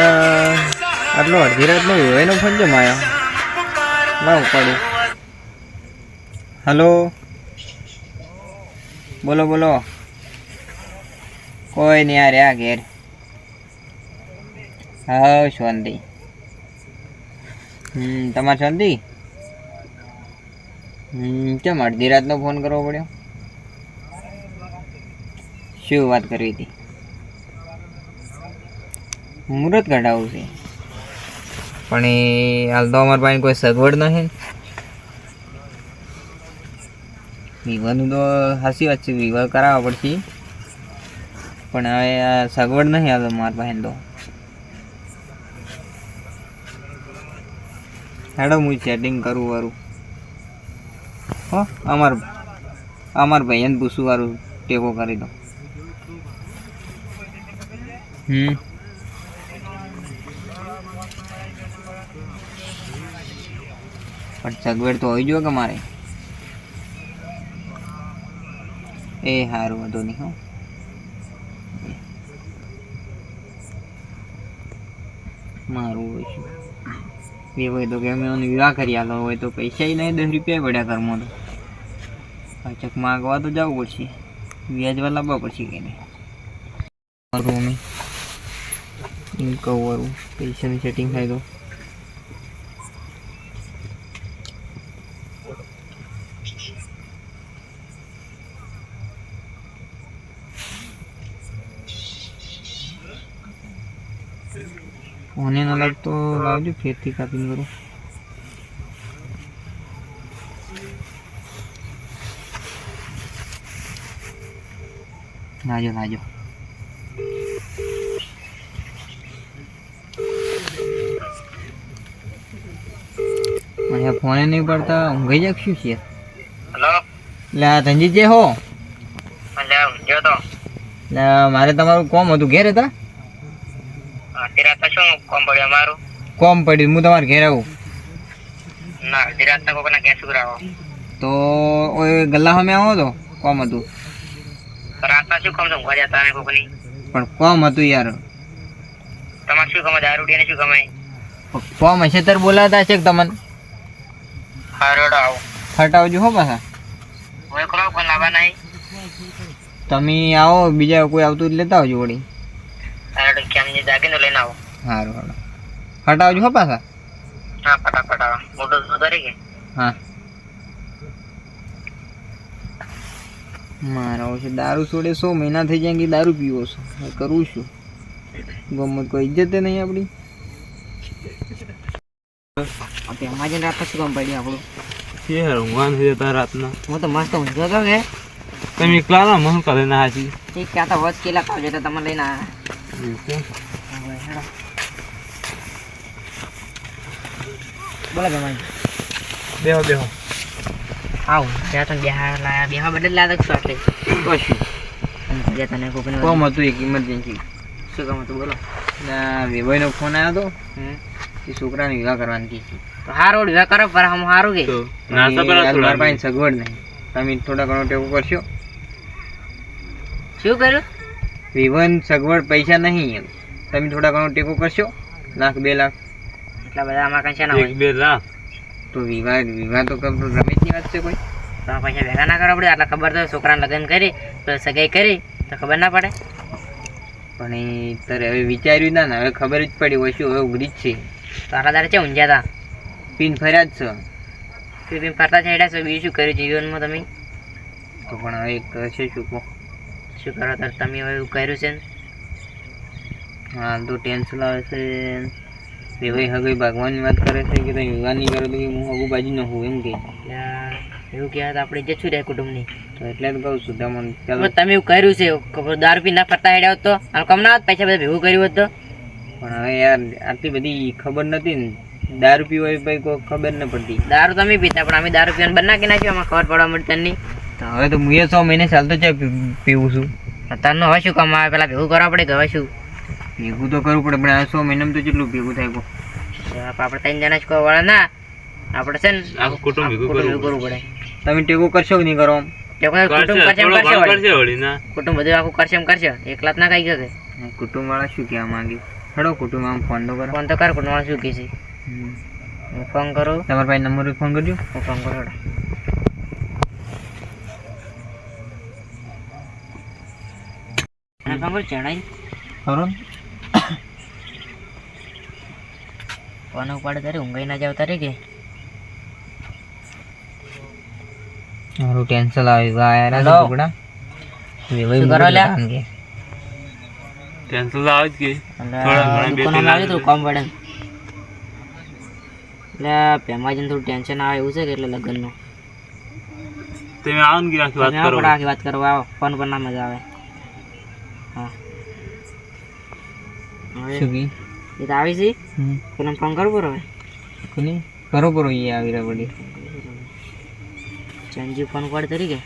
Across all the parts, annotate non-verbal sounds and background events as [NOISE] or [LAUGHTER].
આટલો અડધી રાતનો એનો ફોન છે આવ્યો ના પાડું. હલો? બોલો બોલો. કોઈ નહીં, આ રહ્યા ઘેર. હા શાંતિ. હમ, તમારે શાંતિ? કેમ અડધી રાતનો ફોન કરવો પડ્યો? શું વાત કરવી હતી? મુહૂર્ત કઢાવું છે. પણ એ હાલ તો અમારા પાસે કોઈ સગવડ નથી. વિવાહનું તો સાચી વાત છે વિવાહ કરાવવા પડશે. પણ હવે આ સગવડ નથી હાલ મારા પાસે તો. હેડો હું સેટિંગ કરું વારું. હો અમાર અમાર ભાઈને પૂછું વારું ટેકો કરી દો હમ. પણ સગવડ તો હોવી જોઈએ કે મારે. એ સારું વાંધો નહીં હો. મારું હોય છે. એ હોય તો કે અમે વિવાહ કરી આલો હોય તો પૈસા નહીં, દસ રૂપિયા પડ્યા કરમો તો. પાછક માગવા તો જવું પડશે વ્યાજવા લાવવા પડશે કે નહીં? મારું અમે કહું વારું પૈસાની સેટિંગ થાય તો. ન લાગતો લાવજો ફેરથી કાપીને કરું લાજો લાજો અહીંયા ફોને નહીં પડતા ઊંઘાઈ જાય શું છે? એટલે ધનજીત જે હો. તો. મારે તમારું કોમ હતું ઘેર હતા? શું કોમ પડ્યું અમારું? કોમ પડ્યું હું તમારે ઘેર આવું. ના અડધી રાત કોકના ઘેર તો ઓય ગલ્લા સામે આવો તો કોમ હતું. રાતના શું કામ તો ઊંઘવા જતા ને કોકની પણ કોમ હતું યાર. તમારે શું કમાય દારૂ ને શું કમાય કોમ હશે ત્યારે બોલાતા છે તમને? હારોડ આવો. ફટાવજો હો પાછા. કોઈ કોણ લાવવા નહીં? તમે આવો બીજા કોઈ આવતું લેતા આવજો વળી. કેમ જાગીને લઈને આવો. સારું સારું હટાવજો હો પાછા. હા ફટાફટ આવો. મોટો સુધારી કે હા. મારા છે દારૂ છોડે સો મહિના થઈ જાય કે દારૂ પીવો છો. કરું છું. ગમત કોઈ ઇજ્જત નહીં આપણી. તેમાં જઈને રાત પછી કામ પડી આપણું. યાર ઊંઘવાન થઈ જતા રાતના? હું તો મસ્ત ઊંઘતો હતો કે. તમે એકલા ના મહલ કરે ના હાજી એ ક્યાં તો વચ કેલા ખાવ તો તમે લઈને આવ્યા બોલો ગમાઈ બેહો બેહો આવો ત્યાં તો બેહા લાયા બેહા બદલ લાયા છો એટલે કશું જે તને કોકને કોમ હતું એક ઇમરજન્સી શું કામ હતું બોલો વિભાઈનો ફોન આવ્યો. હતો એ છોકરાને વિવાહ કરવાની કીધી તો હારો વિવાહ કરો પર હમ હારું કે તો નાસ્તા પર મારા પાસે સગવડ નહીં તમે થોડા ઘણો ટેકો કરશો શું કર્યું વિવન સગવડ પૈસા નહીં એમ. તમે થોડા ઘણો ટેકો કરશો? લાખ બે લાખ. એટલા બધા આમાં કંઈ ના હોય? બે લાખ. તો વિવાહ વિવાહ તો રમેશની વાત છે કોઈ. તો પૈસા ભેગા ના કરવા પડે? આટલા ખબર તો છોકરાને લગ્ન કરી તો સગાઈ કરી તો ખબર ના પડે? પણ એ તારે હવે વિચાર્યું ના ને હવે ખબર જ પડી હોય શું હવે ઉઘડી જ છે. તારા તારે છે ઊંઝ્યા પીન ફર્યા જ છે. હતા પીપી ફરતા છે? એટલે બીજું શું કર્યું જીવનમાં તમે? તો પણ હવે કરશે શું કહો? શું કરો તાર તમે હવે એવું કર્યું છે ને? હાલ તો ટેન્શન આવે છે. એ ભાઈ હવે ભગવાનની વાત કરે છે કે તમે વિવાહ નહીં કરો તો હું હગું બાજુ ન હોઉં એમ કે. એવું કહેવાય તો આપણે જશું રહે કુટુંબની. તો એટલે જ કહું છું તમને ચાલો. તમે એવું કર્યું છે દારૂ પી ના ફરતા હેડ્યા હોત તો? આમ કમ ના હોત પૈસા બધા ભેગું કર્યું હોત તો? પણ હવે યાર આટલી બધી ખબર નથી ને. દારૂ પીવા ભાઈ કોઈ ખબર ન પડતી. દારૂ તમે પીતા પણ અમે દારૂ પીવાનું બંધ નાખી નાખ્યું આમાં ખબર પડવા મળતી નહીં. હવે તો હું એ સો મહિને ચાલતો છે પીવું છું. અત્યારનું હવે શું કામ આવે? પેલા ભેગું કરવા પડે કે હવે શું? ભેગું તો કરવું પડે પણ આ સો મહિનામાં તો કેટલું ભેગું થાય કો આપણે ત્રણ જણા જ કોઈ વાળા ના આપણે છે ને આખું કુટુંબ ભેગું કરવું પડે. તમે ટેકો કરશો કે નહીં કરો? કુટુંબ કરશે કરશે એમ કરશે વળી. ના. કુટુંબ બધું આખું કરશે એમ કરશે. એકલા જ ના કઈ શકે. કુટુંબ વાળા શું કહેવા માંગે? હડો કુટુંબ આમ ફોન તો કરો. ફોન તો કર કુટુંબ શું કહે છે? હું ફોન કરું. તમારા ભાઈ નંબર ફોન કરજો. હું ફોન કરું ફોન ચણાઈ ખરો કોને ઉપાડે તારે? ઊંઘાઈ ના જાવ તારે કે? મારું ટેન્શન આવી ગયા હેલો. ટુકડા વેવાઈ શું કરો લે કે. ટેન્શન તો જ કે. થોડા ઘણા બે દુકાનમાં ત્રણ તો કામ પડે. એટલે પેમાજીને થોડું ટેન્શન આવે એવું છે કે એટલે લગ્નનું? તમે આવો ને કે વાત કરો. આખી વાત કરવા આવો. ફોન પર ના મજા આવે હા હવે શું કી? એ તો આવી છે હમ. ફોન કરવો પડે હવે? કોની? કરો કરો એ આવી રહ્યા વળી. ચંજી ફોન ઉપાડે તરીકે?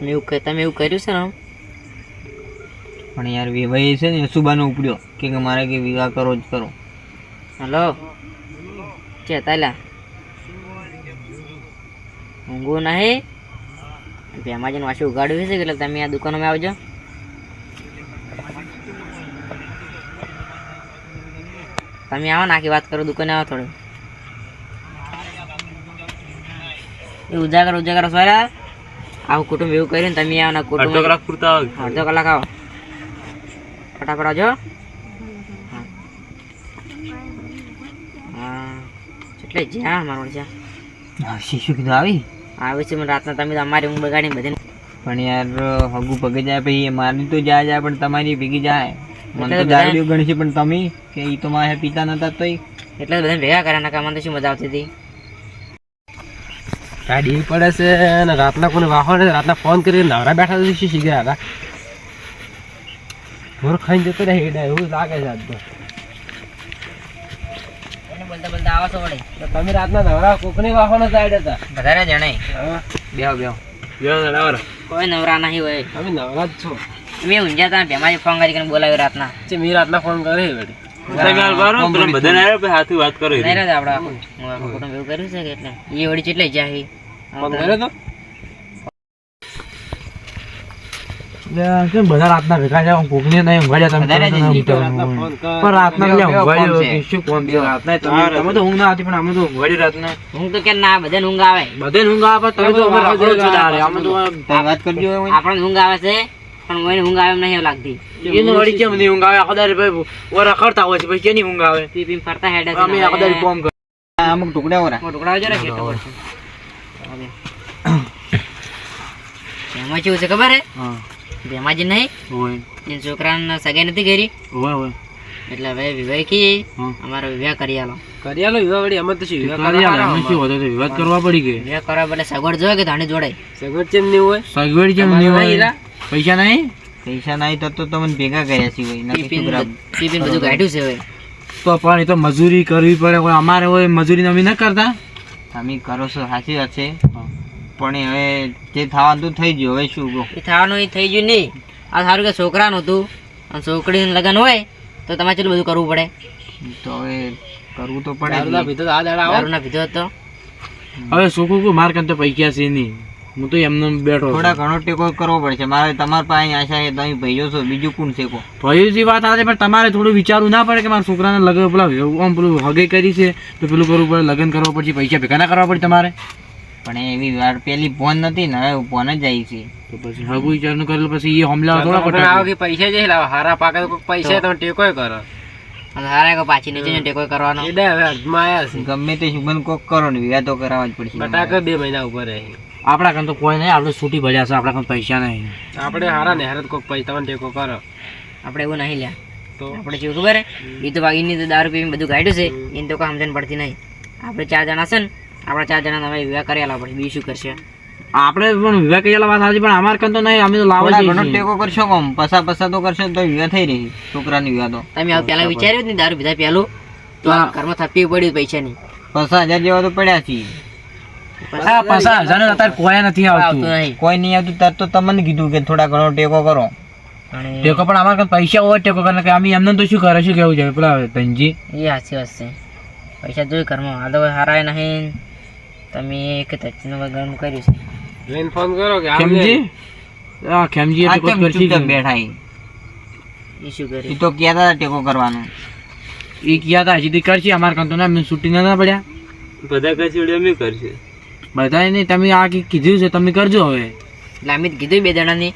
તમે એવું ક- તમે એવું કર્યું છે ને? પણ યાર વિવાહ છે ને સુબાનો ઉપડ્યો. કે મારે કે વિવાહ કરો જ કરો. હલો? છે તાલા ઊંઘવું નહીં જઈને વાસી ઉગાડ્યું છે એટલે તમે આ દુકાનમાં આવજો? તમે આવો ને આખી વાત કરો દુકાને આવો થોડું. એ ઉજાગર ઉજાગર સોરા આવું કુટુંબ એવું કર્યું તમે આવો ને કુટુંબ અડધો કલાક પૂરતા અડધો કલાક આવો. ફટાફટ આવજો. હા. એટલે જ્યાં મારું હા, શિશુ કીધું આવી? આવે છે પણ રાતના તમે અમારી ઊંઘ બગાડી બધી પણ યાર હગુ પગે જાય પછી એ મારી તો જાય જાય પણ તમારી ભેગી જાય. મને તો બધા- ગણી છે પણ તમે કે એ તો મારે પિતા નતા તો એટલે બધા ભેગા કર્યા નકા મને તો શું મજા આવતી હતી. ગાડી પડે છે અને રાતના કોને વાહો ને રાતના ફોન કરી નવરા બેઠા તો શીખ્યા હતા ઘોર ખાઈને જતો રહે એવું લાગે છે આજ તો. તમે રાતના નવરા કોકની વાહો સાઈડ હતા? વધારે જણાય. હા, બેહો બેહો. બેહો ને કોઈ નવરા નહીં હોય. તમે નવરા જ છો. મેં ઊંઝા તા ભેમાજી ફોન કરીને બોલાવ્યો રાતના. છે મેં રાતના ફોન કરે પછી હાથું વાત કરો એવું કર્યું છે કે એટલે? એ વળી ચેટલે જ્યાં હી ફોન કર્યો તો કેમ બધા રાતના ભેગા જાય કોકની નહીં ઊંઘાડ્યા તમે તમે રાતના ફોન કર. પણ રાતના એટલે ઊંઘાડ્યો કે શું કોમ છે? રાતના તમે તો ઊંઘ ના આવતી પણ અમે તો ઊંઘાડી રાતના. હું તો કે ના બધે ઊંઘ આવે. બધે ઊંઘ આવે પણ તમે તો અમે રખડો છો તારે. અમે તો વાત કરજો. આપણને ઊંઘ આવે છે પણ મને ઊંઘ આવે એમ નહીં લાગતી. એનો વળી કેમ નહીં ઊંઘ આવે? આખો ભાઈ ઓ રખડતા હોય છે ભાઈ કેની ઊંઘ આવે? પી પી ફરતા હેડે અમે આખો કોમ કર અમુક ટુકડા ઓરા. ટુકડા છે ને કેટલો પડશે. [COUGHS] એમાં કેવું છે ખબર હે? હા. ભેમાજી નહીં? હોય એના છોકરાને સગાઈ નથી કરી? હોય હોય એટલે હવે વિવાહ કી હા. અમારો વિવાહ કરી આલો. કરી આલો વિવાહ વળી અમે તો શું વિવાહ કરી આલો, અમે શું હતો તો વિવાહ કરવા પડી ગઈ વિવાહ કરવા પડે સગવડ જોઈએ કે ધાણી જોડાય સગવડ કેમ નહીં હોય? સગવડ કેમ નહીં હોય? પૈસા નહીં? પૈસા નહીં તો તો તમને ભેગા કર્યા છે હોય ટિફિન બધું કાઢ્યું છે હોય તો પણ એ તો મજૂરી કરવી પડે અમારે હોય મજૂરી અમે ન કરતા તમે કરો છો સાચી વાત છે પણ હવે જે થવાનું તું થઈ ગયું. હવે શું કહો? એ થવાનું એ થઈ ગયું નહીં. આ સારું કે છોકરાનું હતું. અને છોકરીનું લગ્ન હોય તો તમારે કેટલું બધું કરવું પડે? તો હવે કરવું તો પડે. દારૂના પીધો આ દાડા દારૂના દારૂ પીધો હતો હવે છોકરું કહું માર કંતે પૈસા છે નહીં. હું તો એમને બેઠો થોડા ઘણો ટેકો કરવો પડશે. મારે તમારા પાસે આશા છે તમે ભાઈઓ છો બીજું કોણ છે કો ભયુજી વાત આવે પણ તમારે થોડું વિચારવું ના પડે કે મારા છોકરાને લગ્ન પેલા આમ પેલું હગે કરી છે તો પેલું કરવું પડે લગ્ન કરવા પડશે પૈસા ભેગા ના કરવા પડે તમારે? પણ એવી વાર પેલી ફોન નથી ને હવે ફોન જ આવી છે. તો પછી હગુ વિચારનું કરેલું પછી એ હમલા થોડા ખોટા પૈસા જઈ લાવો હારા પાકે તો પૈસા તમે ટેકો કરો. હારા કો પાછી નીચે ને ટેકો કરવાનો? એ હવે અર્ધમાં આયા છે. ગમે તે શુભન કોક કરો ને વિવાહ તો કરાવવા જ પડશે બટાકા બે મહિના ઉપર રહે. આપણા કાન તો કોઈ નહીં આપણે છૂટી ભર્યા છે આપણા કાન પૈસા નહીં. આપણે હારા ને હારા કોઈક પૈસા તમને ટેકો કરો. આપણે એવું નહીં લ્યા. તો? આપણે જેવું ખબર એ તો બાકીની તો દારૂ પીવી બધું કાઢ્યું છે એને તો કામ સમજણ પડતી નહીં. આપણે ચાર જણા છે ને આપણા ચાર જણા હવે વિવાહ કરેલા પડે બી શું કરશે? આપણે પણ વિવાહ કરેલા વાત સાચી પણ અમાર કાન તો નહીં અમે તો લાવવા છે ઘણો ટેકો કરશો કોમ? પસા પસા તો કરશો તો વિવાહ થઈ રહી છોકરાની વિવાહ તો. તમે આવું પહેલા વિચાર્યું જ નહીં દારૂ પીધા પહેલું? તો આ ઘરમાં થપી પડ્યું પૈસાની. પસા હજાર જેવા તો પડ્યા છે હા પાછા હજાર અત્યારે કોઈ નથી આવતું. કોઈ નહીં આવતું તાર તો તમને કીધું કે થોડા ઘણો ટેકો કરો. ટેકો પણ અમારે કાન પૈસા હોય ટેકો કરે કે અમે એમને તો શું કરે શું કેવું છે? પેલા ધનજી? એ સાચી વાત છે. પૈસા જોઈ ઘરમાં આ તો હારાય નહીં. તમે એક તચનું વગરનું કર્યું છે. લઈને ફોન કરો કે ખેમજી આ ખેમજી એટલે કેમ કોઈ કરશી કે? બેઠા ઈ? એ શું કરે? ઈ તો કહેતા ટેકો કરવાનો. ઈ કયા તા હજી કરશી અમાર કાં તો ના મેં છૂટી ના પડ્યા. બધા કચી વડે અમે કરશે. બધાય નહીં તમે આ કી- કીધું છે તમે કરજો હવે. એટલે અમે કીધું બે જણાની.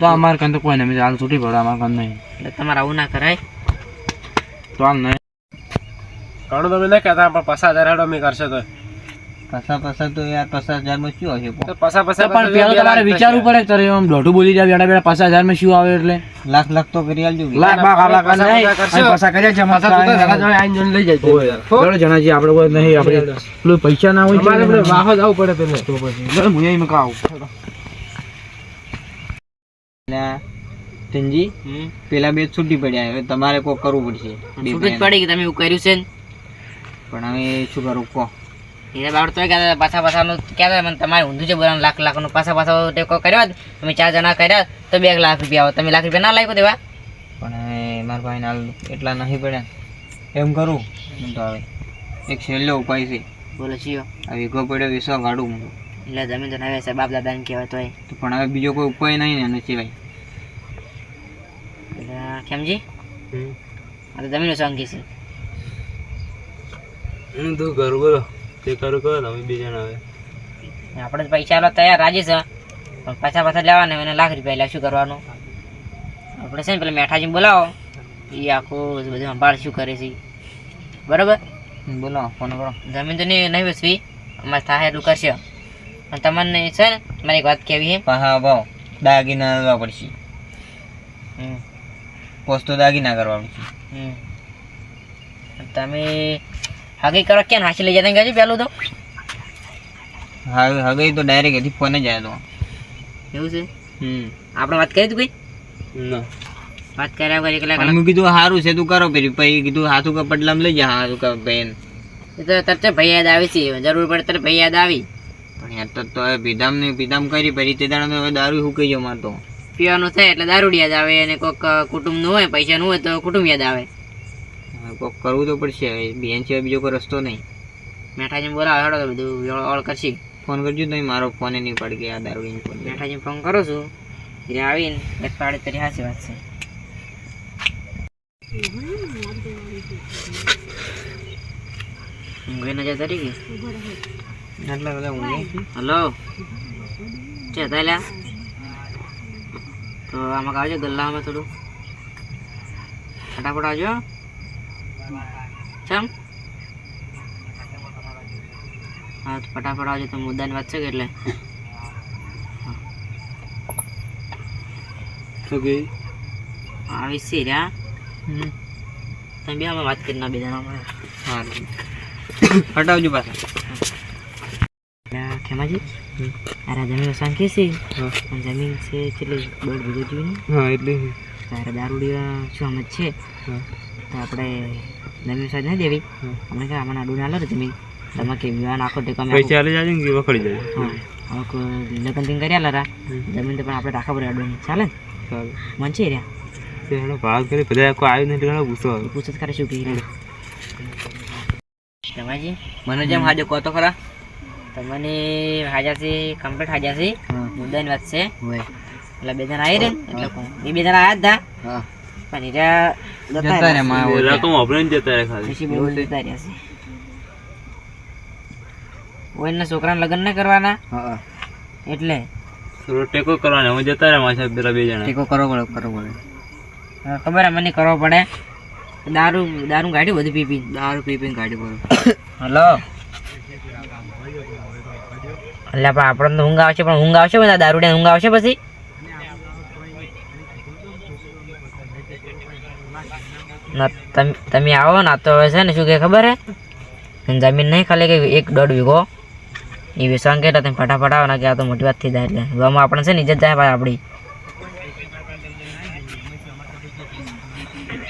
તો અમાર કાં તો કોઈ નહીં અમે હાલ છૂટી પડે અમાર કાં નહીં. એટલે તમારે આવું ના કરાય. તો હાલ નહીં. ઘણું તમે નહીં કહેતા પણ પચાસ હજાર હેડો અમે કરશે તો. પસા પસા તો યાર પચાસ હજારમાં શું આવશે પસા પચાસ પચાસ પણ પેલો તમારે વિચારવું પડે કે તારે એમ દોઢું બોલી જાય બેડા બેડા પાછા હજારમાં શું આવે એટલે? લાખ લાખ તો કરી આલજો કે. લાખ બાખ લાખ નહીં. પસા કરી અહીં પાછા કર્યા છે અમારે લઈ જાય ઓય. જણા જી આપણે કોઈ નહીં આપણે પેલું પૈસા ના હોય આપણે છે. વાહો જવું પડે પેલે. તો પછી લે, હું અહીં મકા ધનજી હમ. પેલા બે છૂટી પડ્યા હવે તમારે કોક કરવું પડશે. છૂટી જ પડી કે તમે એવું કર્યું છે ને? પણ હવે શું કરું કહો. એને બાબત તો કહેતા પાછા પાછાનું કહેતા મને તમારે ઊંધું છે બોલવાનું લાખ લાખનું પાછા પાછા ટેકો કર્યો હોત, તમે ચાર જણા કર્યા તો બે લાખ રૂપિયા આવે તમે લાખ રૂપિયા ના લાગ્યો દેવા. પણ મારા ભાઈને હાલ એટલા નહીં પડ્યા. એમ કરું? હું તો હવે એક છેલ્લો ઉપાય છે. બોલો છીએ આ વીઘો પડ્યો વીસો ગાડું હું એટલે જમીન તો નવે છે બાપ દાદાને કહેવાય તોય. તો પણ હવે બીજો કોઈ ઉપાય નહીં ને એના સિવાય. એટલે કેમજી આ તો જમીન સંગી છે. હું તું કરું બોલો. તે કરું કરો તમે બે જણા હવે. આપણે પૈસા લો તૈયાર રાજી છે. પણ પાછા પાછા લેવાના એને લાખ રૂપિયા એટલે શું કરવાનું? આપણે છે ને પેલા મેઠાજી બોલાવો. એ આખું બધું સંભાળ શું કરે છે. બરાબર? બોલો ફોન કરો. જમીન તો નહીં નહીં વેચવી. અમારે થાય એટલું કરશે. અને તમને છે ને મારી એક વાત કહેવી છે? હા ભાવ દાગીના લેવા પડશે. હમ, પોસ્તો દાગીના કરવા પડશે હમ. તમે હગી કરો ક્યાં હાસી લઈ જતા કહેજો પેલું તો. હવે હવે તો ડાયરેક્ટ એથી ફોને જાય તો. એવું છે? હમ. આપણે વાત કરી તું કઈ? ના. વાત કર્યા વગર એકલા પણ મેં કીધું સારું છે તું કરો પેલી પછી કીધું હાથું કા પડલામ લઈ જા હાથું કા બેન એ તો તરત ભાઈ યાદ આવી છે. જરૂર પડે ત્યારે ભાઈ યાદ આવી. પણ યાર તો તો પીધામ ને પીધામ કરી પછી તે દાડા હવે દારૂ હુકાઈ ગયો મારતો પીવાનું થાય એટલે દારૂ યાદ આવે અને કોઈક કુટુંબનું હોય પૈસાનું હોય તો કુટુંબ યાદ આવે. કરવું તો પડશે. હવે બેન સિવાય બીજો કોઈ રસ્તો નહીં. મેઠાજી બોલાવે હેડો તો બધું ઓળ કરશી. ફોન કરજો તો મારો ફોન નહીં પડી ગયા દારૂ ફોન મેઠાજી ફોન કરો છું એટલે આવીને એક પાડે તરી હાસી વાત છે. ઊંઘી નજર તરી ગઈ આટલા બધા ઊંઘે? હલો? છે હતા લ્યા? તો આમાં આવજો ગલ્લામાં થોડું. ફટાફટ આવજો. ચમ? હા તો ફટાફટ આવજો તો મુદ્દાની વાત છે કે એટલે? શું કે? આવી છે રહ્યા તમે બે અમે વાત કરી ના બે જણા મળે સારું ફટાવજો પાછા. એટલે ખેમાજી? અરે જમીન સાંખી છે? જમીન છે કેટલી? દોઢ વીઘો હા એટલે. તારે દારૂડિયા શું સમજ છે? તો આપણે જમીન સાઈડ નહીં દેવી. અમે કે આમાં આડું ના લો જમીન. તમે કે વિવાહ નાખો ટેકો અમે પૈસા ચાલે જાય ને વખડી જાય હા. લગ્ન તીન કર્યા લરા. જમીન તો પણ આપણે રાખવા પડે આડું નહીં. ચાલે મન છે રહ્યા. તે ભાગ કરી બધા કોઈ આવ્યું નથી હેડો પૂછો એ પૂછત કરે શું કહી મને જેમ હાજર કહો તો ખરા. તમને હાજર છે કમ્પ્લીટ હાજર છે. મુદ્દાની વાત છે. એટલે બે જણા આવી રે. એટલે? બે જણા આવ્યા જ હતા હા. પણ એરા જતા રે. માં રકમ આપણે જ જતા રહે ખાલી પછી બહુ જતા રહ્યા છે ઓયના છોકરાના લગ્ન ના કરવાના હા એટલે થોડો ટેકો કરવાનો હું જતા રહે મારા પેલા બે જણા ટેકો કરો પડે કરવો પડે ખબર હે મને કરવો પડે દારૂ દારૂ કાઢ્યું બધું પી પી દારૂ પી પીને કાઢી પડે હલો એટલે પણ આપણને તો ઊંઘ આવશે પણ ઊંઘ આવશે બધા દારૂ ઊંઘ આવશે પછી ના તમે તમે આવો, ને તો હવે છે ને શું કે ખબર હે? જમીન નહીં ખાલી કે એક દોઢ વીઘો. એ વેચાણ કે તમે ફટાફટ આવો, ને કે આ તો મોટી વાત થઈ જાય એટલે. ગામમાં આપણે છે ને ઇજ્જત જાય ભાઈ આપણી.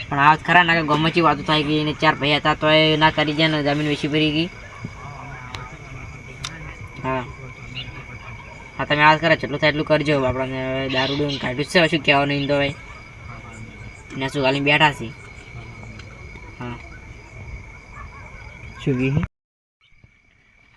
પણ આ ખરા, ના કે ગમચી વાતો થાય ગઈ એને ચાર ભાઈ હતા, તો એ ના કરી જાય ને જમીન વેચી પડી ગઈ. હા. હા, તમે આ કરે, જેટલું થાય એટલું કરજો. આપણને દારૂ દારૂ કાઢ્યું છે શું કહેવાનું તો ભાઈ ને શું, ખાલી બેઠા છે હા શું કી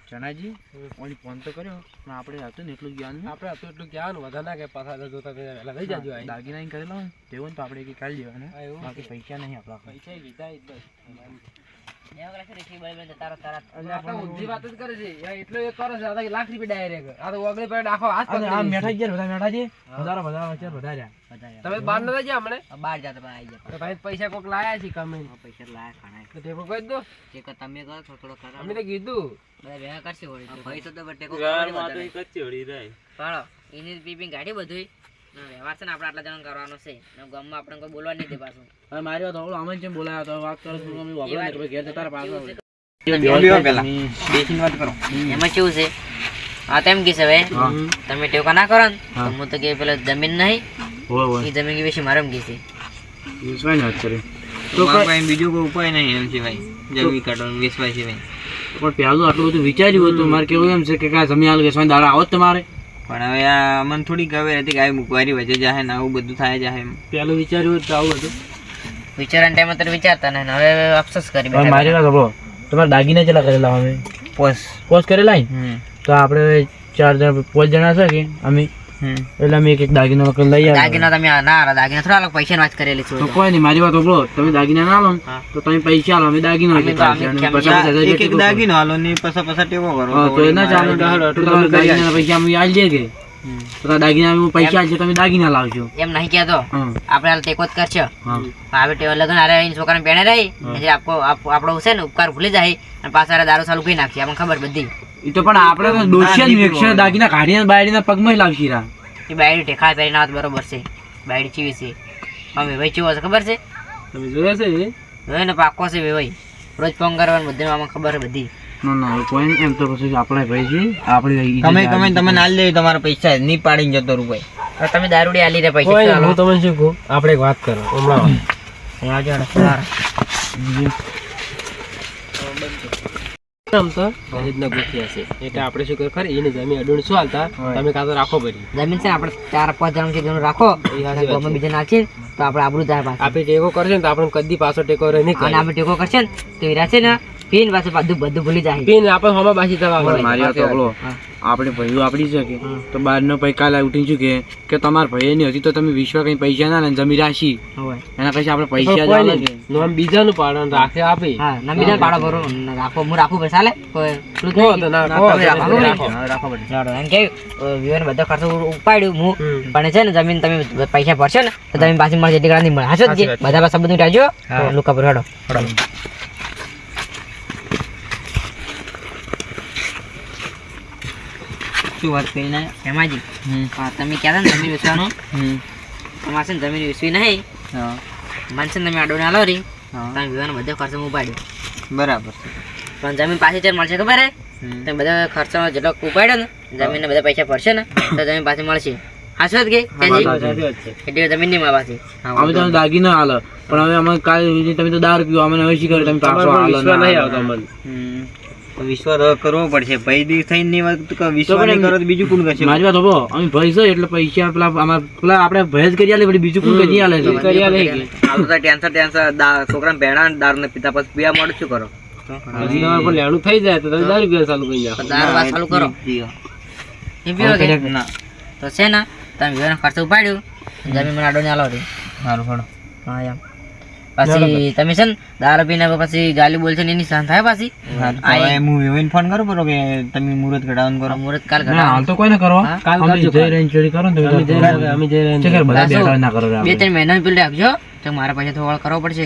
ચણાજી ઓલી ફોન તો કર્યો પણ આપણે હતું ને એટલું જ્ઞાન આપણે હતું એટલું ક્યાં વધારે ના પાછા જોતા પહેલા વહેલા લઈ જાજો આઈ. દાગીના ઈ હોય ને તેવું તો આપણે એક કાઢી દેવાના એવું. બાકી પૈસા નહીં આપણા પૈસા લીધા બસ. તારા આ તો ઊંધી વાત જ કરે છે. યાર, એટલો એ કરે છે આ તો લાખ રૂપિયા direct. આ તો ઓગળી પડે આખો હાથ અને આ પકડી મેઠા ગયા બધા મેઠા છે વધારે વધારે વચ્ચે બધા રહ્યા તમે બહાર નતા ગયા હમણે? બાર જાતા પણ આવી તો ભાઈ પૈસા કોક લાયા છે કમાઈને. પૈસા લાયા ખાના તો ટેકો કરી દો. જે કે તમે કરો થોડો થોડો ખરા અમે તો કીધું. બધા ભેગા કરશે તો. પાડો એની પીપિંગ ગાડી બધું વ્યવહાર છે ને આપણે આટલા જણા કરવાનો છે. ને ગામમાં આપણે કોઈ બોલવા નહીં દે પાછું. હવે મારી વાત હોળો અમે જેમ બોલાયા તો વાત કરો છો અમે વાપરો ને કે ઘેર જતા રહો પાછા વળી. બેહો પેલા. બેસીને વાત કરો. એમાં કેવું છે? આ તેમ કીધું હવે તમે ટેકો ના કરો ને તો હું તો કે પેલો જમીન નહીં એ જમીન કે વિશે મારે એમ વાત કરી? મારા પાસે બીજું કોઈ ઉપાય નહીં એમ સિવાય જમી કાઢો વેચવાય સિવાય. પણ પહેલું આટલું બધું વિચાર્યું હતું મારે કેવું એમ છે કે કાંઈ જમીન હાલ વેચવાની દાડા આવો જ તમારે. પણ હવે આ મને થોડી ખબર હતી કે આવી મુકવારી વચ્ચે જાહે ને આવું બધું થાય જાહે એમ. પેલું વિચાર્યું હતું તો આવું હતું. વિચારવાના ટાઈમ અત્યારે વિચારતા ને હવે અફસોસ કરી બેઠા મારી ના ખબર તમારે દાગીને ચેલા કરેલા અમે. પોસ. પોસ્ટ કરેલા તો આપણે ચાર જણા પાંચ જણા છે કે અમે? એટલે અમે એક એક દાગીનો લઈ આવ્યા. દાગીના તમે ના હારા, દાગીના થોડા અલગ પૈસા વાત કરેલી છે તો કોઈ નહીં મારી વાત સાંભળો તમે દાગીના ના લો તો તમે પૈસા આલો અમે દાગીનો એક એક દાગીનો આલો ને પસા પસા ટેવો કરો. તો એના ચાલે મારે- તો તમારે દાગીનાના પૈસા અમે આલી દઈએ કે તો દાગીના અમે પૈસા આલજો તમે દાગીના લાવજો. એમ નહીં કહેતો આપણે હાલ ટેકો જ કરશો. હા. ટેવો લગ્ન હારે આવીને છોકરાને પહેણે રહી આપકો આપણો છે ને ઉપકાર ભૂલી જાય અને પાછા દારૂ ચાલુ કરી નાખીએ આપણને ખબર બધી. એ તો પણ આપણે તો દોષિયા ને વેક્ષિયા દાગીના કાઢીને બાયડીના પગમાં જ લાવશી રા. એ બાયડી ઠેખા પહેરીને આવત બરોબર છે. બાયડી ચીવી છે. અમે ભાઈ ચીવો છે ખબર છે? તમે જોયા છે હવે ને પાકો છે ભાઈ રોજ ફોન કરવાનું બધે આમાં ખબર છે બધી. ના ના કોઈ એમ તો પછી આપણે ભાઈ છે આપણે તમે તમે તમે ના લે તમારા પૈસા નહીં પાડીને જતો રૂપાય તમે દારૂડી આલી રે પૈસા. હું તમને શું કહું? આપણે એક વાત કરો હમણાં અહીંયા આપણે ટેકો કરશે ને તો આપણે કદી પાછો ટેકો રહે નહીં આપણે ટેકો કરશે ને તો છે ને પીને પાસે બધું બધું ભૂલી જાય. પીને આપણે હમણાં બાસી થવા પણ મારી વાત સાંભળો. આપણે ભાઈઓ આપડી છે કે તો બહારનો ભાઈ કાલે ઉઠી શું કે તમારા ભાઈ ની હતી તો તમે વિશ્વ કઈ પૈસા ના લઈને જમી રાશી. એના પછી આપણે પૈસા જ નહીં. બીજાનું પાડે રાખે આપે. હા ના બીજા પાડો ભરો. રાખો હું રાખું પૈસા લે કોઈ રાખો, એમ કે વિવાને બધો ખર્ચો ઉપાડ્યું હું. પણ છે ને જમીન તમે પૈસા ભરશો ને તો તમે પાછી મળશે એટલી નહીં મળે. હાચો જ સાચી કે વાત. બધા પાસે બધું રાજો લુકા પર હેડો. શું વાત કરીને હેમાજી હા તમે કહેતા ને જમીન વેચવાનું તમારે છે ને જમીન વેચવી નહીં. હા. મને છે ને તમે આડો ના લો રી. તમે વિવાનો બધો ખર્ચો ઉપાડ્યો. બરાબર પણ જમીન પાછી ચાર મળશે ખબર હે? હમ. તમે બધા ખર્ચો જેટલો ઉપાડ્યો ને જમીનને બધા પૈસા ભરશે ને તો જમીન પાછી મળશે. જ કે એટલે જમીન નહીં મળે પાછી. અમે તમે દાગીના હાલો પણ હવે અમે કાલે તમે તો દારૂ પીવો અમે હવે શીખર તમે પાછો હાલો નહીં આવતા આવતો મને હવે કરવો પડશે. ભાઈ દી થઈને ની વાત તો કે વિશ્વાસ તો પણ નહીં કરો તો બીજું કોણ કરશે? મારી વાત હોભળો અમે ભાઈ છે એટલે પૈસા પેલા અમાર પેલા આપણે ભાઈ જ કરી આલે પછી બીજું કોઈ કરી આલે છે કરી આલે. કે? તો ટેન્શન ટેન્શન. છોકરા ભેણા દાર ને પિતા પછી પીવા મળે શું કરો? હજી તમારે પણ લેણું થઈ જાય તો તમે દારૂ ચાલુ કરી નાખો. દારૂ વાત ચાલુ કરો. એ પીવો કે? ના. તો છે ને તમે વિવાનો ખર્ચો ઉપાડ્યું. જમીન મને આડો ને આલો ફળો હા એમ. પછી તમે છે ને દારૂ પીને પછી ગાલી બોલશે ને એની સહન થાય પાછી? હું વિવેન ફોન કરું બરો કે તમે મુહૂર્ત ઘડાવાનું કરો. મુહૂર્ત કાલ ના ઘટાડો હાલ તો કોઈ ના કરો. કાલ અમે કરજો જઈ રહીને ચોરી કરો ને તમે અમે જઈ રહ્યા છે બધા બેઠા ના કરો બે. ત્રણ મહિનાનું બિલ રાખજો તો મારા પાસે થોડો કરવો પડશે.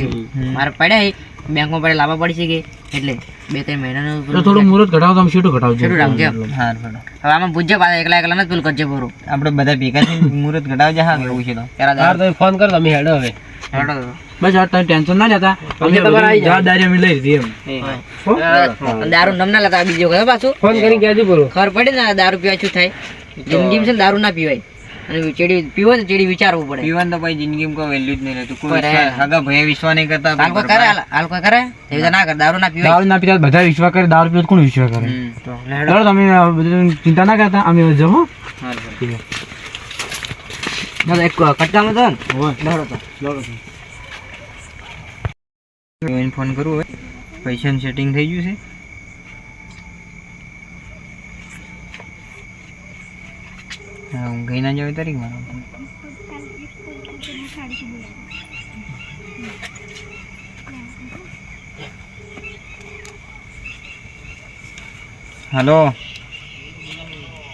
મારે પડ્યા બેંકમાં પડે લાવવા પડશે કે? એટલે બે ત્રણ પેલું થોડું મુહૂર્ત ઘટાડો તમે શેટું ઘટાડજો શેટું રાખજો. હવે આમાં પૂછજો પાછા એકલા એકલા નથી પેલું કરજો પૂરું. આપણે બધા ભેગા થઈને મુહૂર્ત ઘડાવજા હા એવું છે તો. તમે ફોન કરો તમે હેડો હવે. હેડો. બસ આ તમે ટેન્શન ના લેતા. અમે જવાબદારી અમે લઈ લીધી એમ. હો? દારૂ નમ ના લેતા બીજો કયો પાછું? ફોન કરી કહેજો બોલો. ખબર પડે ને દારૂ પીવા શું થાય? જિંદગીમાં છે ને દારૂ ના પીવાય. અને ચેડી પીવો ને ચેડી વિચારવું પડે. પીવાનું તો ભાઈ જિંદગીમાં કોઈ વેલ્યુ જ નહીં રહેતું. કોઈ આગા ભાઈ વિશ્વાસ નહીં કરતા હાલ કોઈ કરે કોઈ કરે? રીતે ના. કરે. દારૂ ના પીવાય. દારૂ ના પીતા બધા વિશ્વ કરે દારૂ પીતો કોણ વિશ્વ કરે? હેડો. તમે ચિંતા ના કરતા. અમે જમો. દાદા, એક કટકામાં તો ને હેડો તો. એને ફોન કરવો હોય પૈસાનું સેટિંગ થઈ ગયું છે. હા, હું ગઈ ના જાવ તારીખ મારો હલો.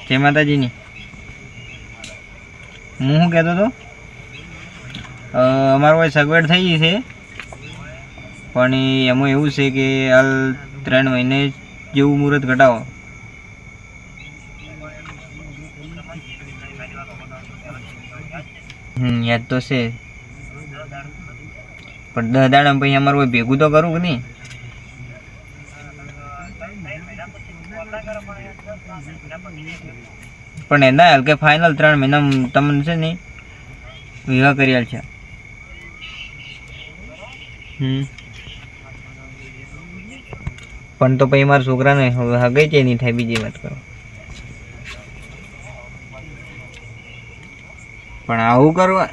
જય માતાજીની. હું શું કહેતો હતો? અમારો સગવડ થઈ ગઈ છે. પણ એમાં એવું છે કે હાલ ત્રણ મહિને જેવું મુહૂર્ત ઘટાવો. હમ, યાદ તો છે. પણ દસ દાડા પછી અમારું કોઈ ભેગું તો કરું કે નહીં? પણ એના હાલ કે ફાઇનલ ત્રણ મહિના તમને છે નહીં? વિવાહ કરી છે. હમ. પણ તો પછી મારા છોકરાને હવે હગે છે નહીં થાય બીજી વાત કરો. પણ આવું કરવા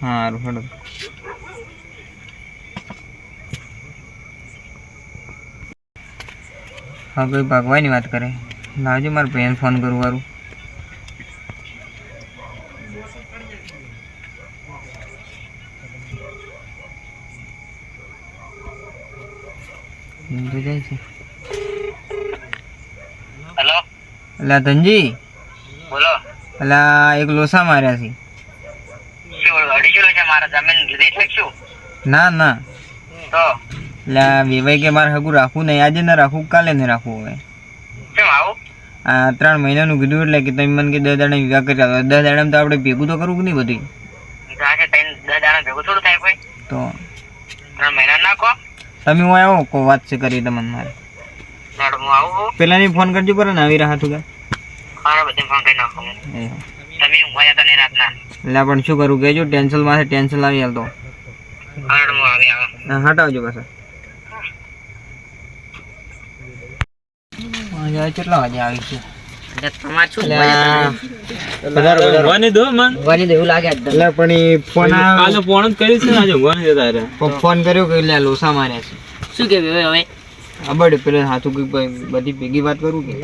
સારું હેડો હા, કોઈ ભાગવાની વાત કરે? લાવજો મારે પેન ફોન કરું વારું એમ તો જાય છે હેલો અલા ધનજી? બોલો. પેલા એક લોસા માર્યા છે. ના ના. તો? એટલે વેવાઈ કે મારે હગું રાખવું નહીં. આજે ના રાખવું કાલે ને રાખવું હવે. આ ત્રણ મહિનાનું કીધું એટલે કે તમે મને કે દસ દાડા વિવાહ કરી આલો દસ દાડામાં તો આપણે ભેગું તો કરવું કે નહીં બધું તો કોઈ. તમે હું આવો કો વાત છે કરી તમને મારે. પેલાની ફોન કરજો પર ને આવી રહ્યા તું મારા બધી ફોન કરી નાખો. તમે ઊંઘવા જતા નહીં રાતના. એટલે પણ શું કરું? કેજો ટેન્શનમાં ટેન્શન આવી હાલ તો હટાવજો પાછા. આજે કેટલા વાગે આવી છે? તમારે શું ઊંઘવાની દો મન. ઊંઘવાની તો એવું લાગે એટલે પણ એ ફોન જ કર્યું આજે ઊંઘવાની ફોન કર્યો કે લોસા માર્યા છે. શું કે હવે? હવે પેલા હાથું કઈ બધી ભેગી વાત કરું કે.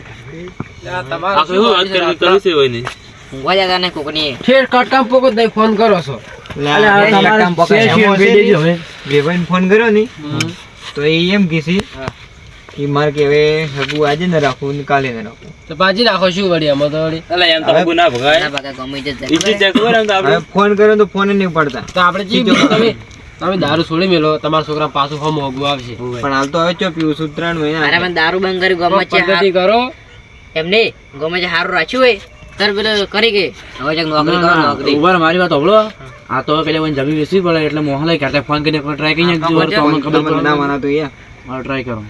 આ તો એવું વાત કરી છે હોય નહીં ઊંઘવા જતા નહીં કોકની. ઠેર કટકામ પોકો દઈ ફોન કરો છો. તમારે ફોન કર્યો ને તો એ એમ કીધી કે મારે કે હવે હગું આજે ન રાખવું ને કાલે ન રાખવું તો પાછી રાખો શું વળી આમાં તો વળી. એટલે એમ તો હગું ના ભગાય. ફોન કર્યો તો ફોન નહીં પડતા. તો આપણે જી તમે? તમે દારૂ છોડી મેલો તમારા છોકરા પાછું ફોર્મ મોગવું આવશે. પણ હાલ તો હવે ચો પીવું છું ત્રણ અરે મહિના પણ દારૂ બંધ કરી ગમે છે કરો. એમ નહીં ગમે છે સારું રાખ્યું હોય તાર પેલો કરી કે. હવે જક નોકરી કરો નોકરી. ઊભા મારી વાત હોબળો આ તો પેલે વન જમીન વેસી પડે એટલે મોહનલાલ કાટે ફોન કરીને ટ્રાય કરી નાખજો તો અમને ખબર પડે. ના માના તો યાર ટ્રાય કરો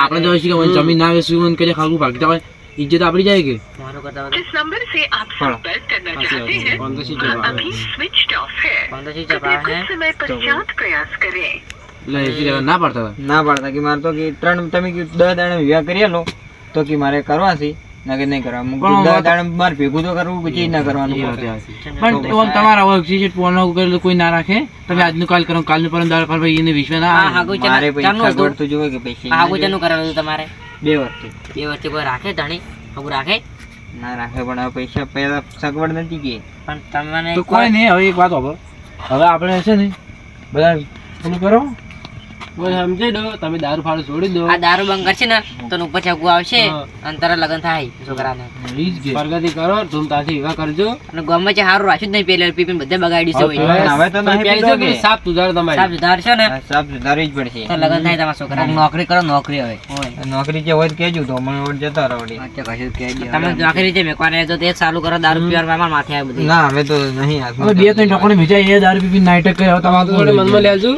આપણે તો કે મને જમીન ના વેચવી મન ને ખાલું ભાગતા હોય. ઇજ્જત આપડી જાય કે મારું કરતા બધા जिस नंबर से आप संपर्क करना चाहते हैं ફોન તો શું वह જવાબ अभी स्विच ऑफ है પંદર થી कृपया ચપા હે कुछ समय पश्चात प्रयास करें એટલે એસી ટકા ના પાડતા હતા ના પાડતા કે મારે તો કે ત્રણ તમે કે દસ દાડા વિવાહ કરી આલો તો કે મારે કરવા છે ના કે નહીં કરવા હું કીધું દસ દાડા મારે ભેગું તો કરવું પછી ના કરવાનું એ વાત સાચી. પણ એવો તમારા હવે શીશીટ ફોન કરેલું કોઈ ના રાખે તમે આજનું કાલ કરો કાલનું પરમ દાળ પર ભાઈ એને વિશ્વાસ ના હા આવે. હાગુ મારે ચાનું પૈસા હતું સગવડ તો જોવે કે પૈસા હાગુ ચાનું કરાવેલું તમારે બે વર્ષથી. બે વર્ષથી કોઈ રાખે ધણી? ખબર રાખે? ના રાખે પણ હવે પૈસા પહેલા સગવડ નથી કે. પણ તમને તો કોઈ નહીં હવે એક વાત હોભળો. હવે આપણે છે ને બધા પેલું કરો. સમજી દો તમે દારૂ ફાડું છોડી દો. આ દારૂ બંધ કરશે ને તો ઉપર હાગુ આવશે અને તારા લગ્ન થાય છોકરાને. જ પ્રગતિ કરો ધૂમતાથી વિવાહ કરજો. અને ગમે છે સારું રાખ્યું જ નહીં પેલે પીપી બધે બગાડી છે હવે તો નહીં કે? સાફ સુધાર તમારી. સુધારશો ને? સાફ સુધારવી જ પડશે. તો લગ્ન થાય તમારા છોકરાને. નોકરી કરો નોકરી હવે. નોકરી જે હોય તો કહેજો તો મને ઓર જતા રહો વળી. તમે નોકરી રીતે મેકવાને તો તે જ ચાલુ કરો દારૂ પીવાનું અમારા માથે આવે બધું. ના હવે તો નહીં બે ત્રણ ટકોને વેચાય એ દારૂ પીપી નાઈટ કરે હવે તમારે મનમાં લેજો.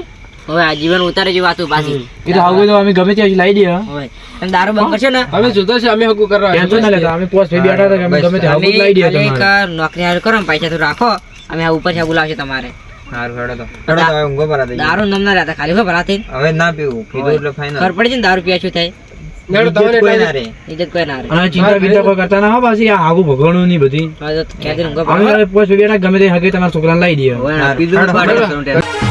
હવે આ જીવન ઉતારે જે વાતો પાછી. એ તો આવું તો અમે ગમે ત્યાં લાવી દઈએ હવે. તમે દારૂ બંધ કરશો ને? અમે જોતા છે અમે હકુ કરવા ટેન્શન ના લેતા અમે પોસ્ટ ફેરી બેઠા હતા અમે ગમે ત્યાં આવું લાવી દઈએ તમારે એક નોકરી હારું કરો પૈસા તો રાખો. અમે આ ઉપર છે બોલાવશે તમારે. સારું હેડો તો. હેડો હવે ઊંઘો પરા દઈએ. દારૂ નમ ના રહેતા ખાલી ભરા રાતે હવે ના પીવું. કીધું એટલે ફાઈનલ ખબર પડી છે ને દારૂ પીયા છું થાય? છોકરા તમને કોઈ એટલે ના રહે. ઇજ્જત કોઈ ના રહે અને ચિંતા બિંતા કોઈ કરતા ના હો પાછી આ આગું ભગવાનનું ની બધી. હવે તો ક્યાંથી ઊંઘો અમે પોસ્ટ ગમે તે હગે તમારા છોકરાને લાવી દઈએ. પડે સારું, હેડો. હેડો.